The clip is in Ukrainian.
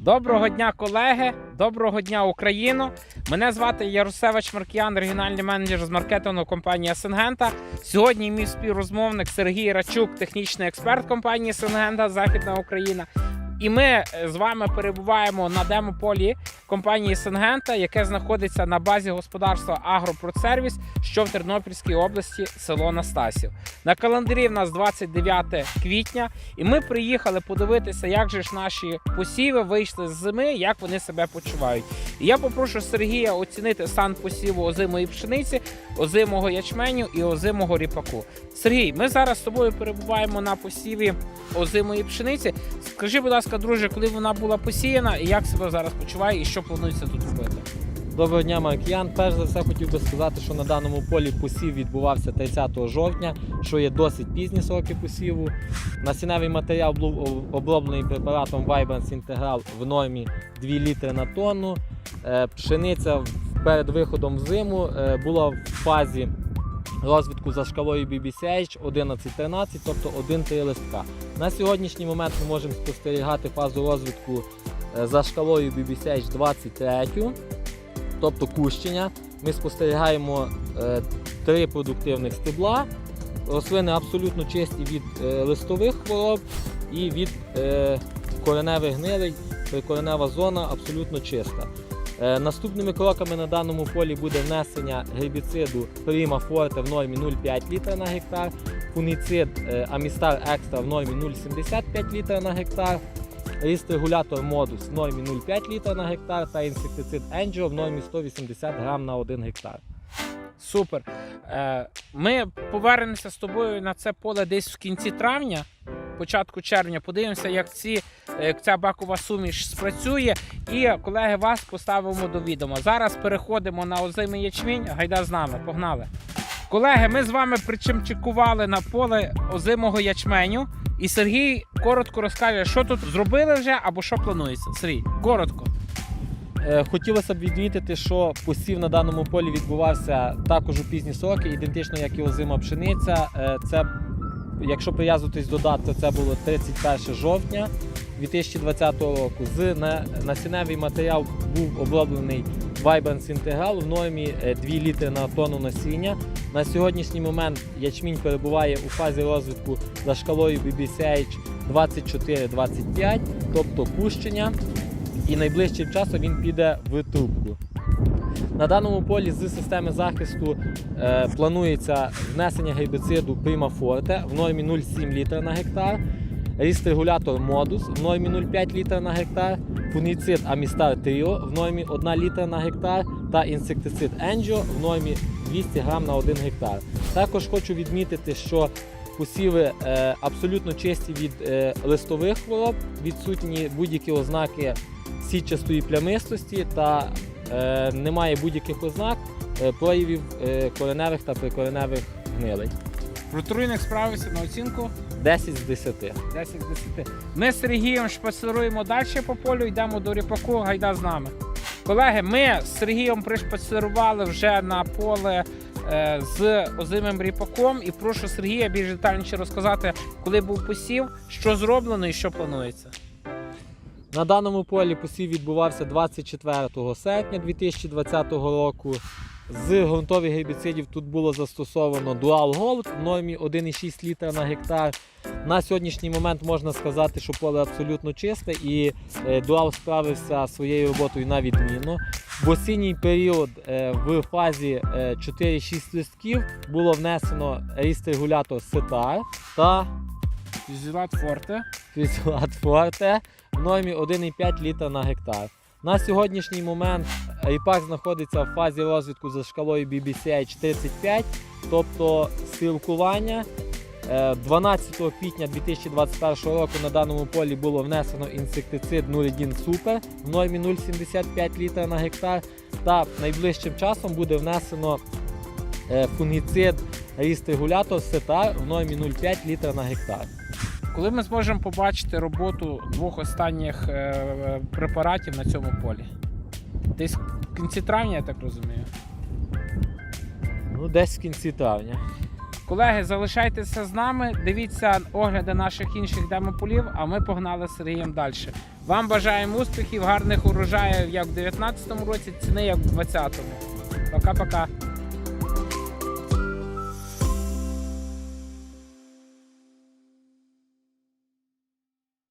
Доброго дня, колеги! Доброго дня, Україно! Мене звати Ярусевич Маркіян, регіональний менеджер з маркетингу компанії Сингента. Сьогодні мій співрозмовник Сергій Рачук, технічний експерт компанії Сингента Західна Україна. І ми е, з вами перебуваємо на демополі компанії Сингента, яке знаходиться на базі господарства Агропродсервіс, що в Тернопільській області, село Настасів. На календарі в нас 29 квітня, і ми приїхали подивитися, як же ж наші посіви вийшли з зими, як вони себе почувають. І я попрошу Сергія оцінити стан посіву озимої пшениці, озимого ячменю і озимого ріпаку. Сергій, ми зараз з тобою перебуваємо на посіві озимої пшениці. Скажи, будь ласка, друже, коли вона була посіяна, і як себе зараз почуває, і що планується тут робити? Доброго дня, Маркіян. Перш за все хотів би сказати, що на даному полі посів відбувався 30 жовтня, що є досить пізні сроки посіву. Насінневий матеріал був оброблений препаратом Vibrance Integral в нормі 2 літри на тонну. Е, Пшениця перед виходом в зиму е, була в фазі розвитку за шкалою BBCH 11-13, тобто 1-3 листка. На сьогоднішній момент ми можемо спостерігати фазу розвитку е, за шкалою BBCH 23 тобто кущення. Ми спостерігаємо е, три продуктивних стебла. Рослини абсолютно чисті від е, листових хвороб і від кореневих гнилей. Прикоренева зона абсолютно чиста. Е, наступними кроками на даному полі буде внесення гербіциду Prima Forte в нормі 0,5 літра на гектар, фунгіцид е, Amistar Extra в нормі 0,75 літра на гектар, ріст-регулятор модус в нормі 0,5 літра на гектар та інсектицид Angio в нормі 180 грам на 1 гектар. Супер. Е, Ми повернемося з тобою на це поле десь в кінці травня, початку червня. Подивимося, як ці, як ця бакова суміш спрацює. І колеги вас поставимо до відома. Зараз переходимо на озимий ячмінь. Гайда з нами, погнали. Колеги, ми з вами причимчикували на поле озимого ячменю. І Сергій коротко розкаже, що тут зробили вже або що планується. Сергій, коротко. Е, Хотілося б відмітити, що посів на даному полі відбувався також у пізні сроки, ідентично як і озима пшениця. Е, Це, якщо прив'язуватись до дат, це було 31 жовтня 2020 року. З на- насінневий матеріал був оброблений Vibrance Integral в нормі е, 2 літри на тонну насіння. На сьогоднішній момент ячмінь перебуває у фазі розвитку за шкалою BBCH 24-25, тобто кущення і найближчим часом він піде в трубку. На даному полі з системи захисту е, планується внесення гербіциду Forte в нормі 0,7 літра на гектар, регулятор Modus в нормі 0,5 літра на гектар, фунгіцид Amistar Trio в нормі 1 літра на гектар та інсектицид Angio в нормі 200 грам на 1 гектар. Також хочу відмітити, що посіви е, абсолютно чисті від е, листових хвороб, відсутні будь-які ознаки сітчастої плямистості та немає будь-яких ознак е, проявів е, кореневих та прикореневих гнилей. Протруйник справився на оцінку. 10 з 10. 10 з 10. Ми з Сергієм шпацеруємо далі по полю, йдемо до ріпаку, гайда з нами. Колеги, ми з Сергієм пришпацерували вже на поле е, з озимим ріпаком. І прошу Сергія більш детальніше розказати, коли був посів, що зроблено і що планується. На даному полі посів відбувався 24 серпня 2020 року. З ґрунтових гербіцидів тут було застосовано Dual Gold в нормі 1,6 літра на гектар. На сьогоднішній момент можна сказати, що поле абсолютно чисте і е, Dual справився своєю роботою на відмінно. В осінній період е, в фазі е, 4-6 листків було внесено ріст регулятор Сетар та Зілат Форте. Фізлат Форте в нормі 1,5 літра на гектар. На сьогоднішній момент ріпак знаходиться в фазі розвитку за шкалою BBCH 35, тобто силкування. Е, 12 квітня 2021 року на даному полі було внесено інсектицид Nuridin Super в нормі 0,75 літра на гектар. Та найближчим часом буде внесено е, фунгіцид регулятор Сетар в нормі 0,5 літра на гектар. Коли ми зможемо побачити роботу двох останніх е, препаратів на цьому полі? Десь в кінці травня, я так розумію. Ну, десь в кінці травня. Колеги, залишайтеся з нами, дивіться огляди наших інших демополів, а ми погнали з Сергієм далі. Вам бажаємо успіхів, гарних урожаїв як в 2019 році, ціни як в 2020. Пока-пока.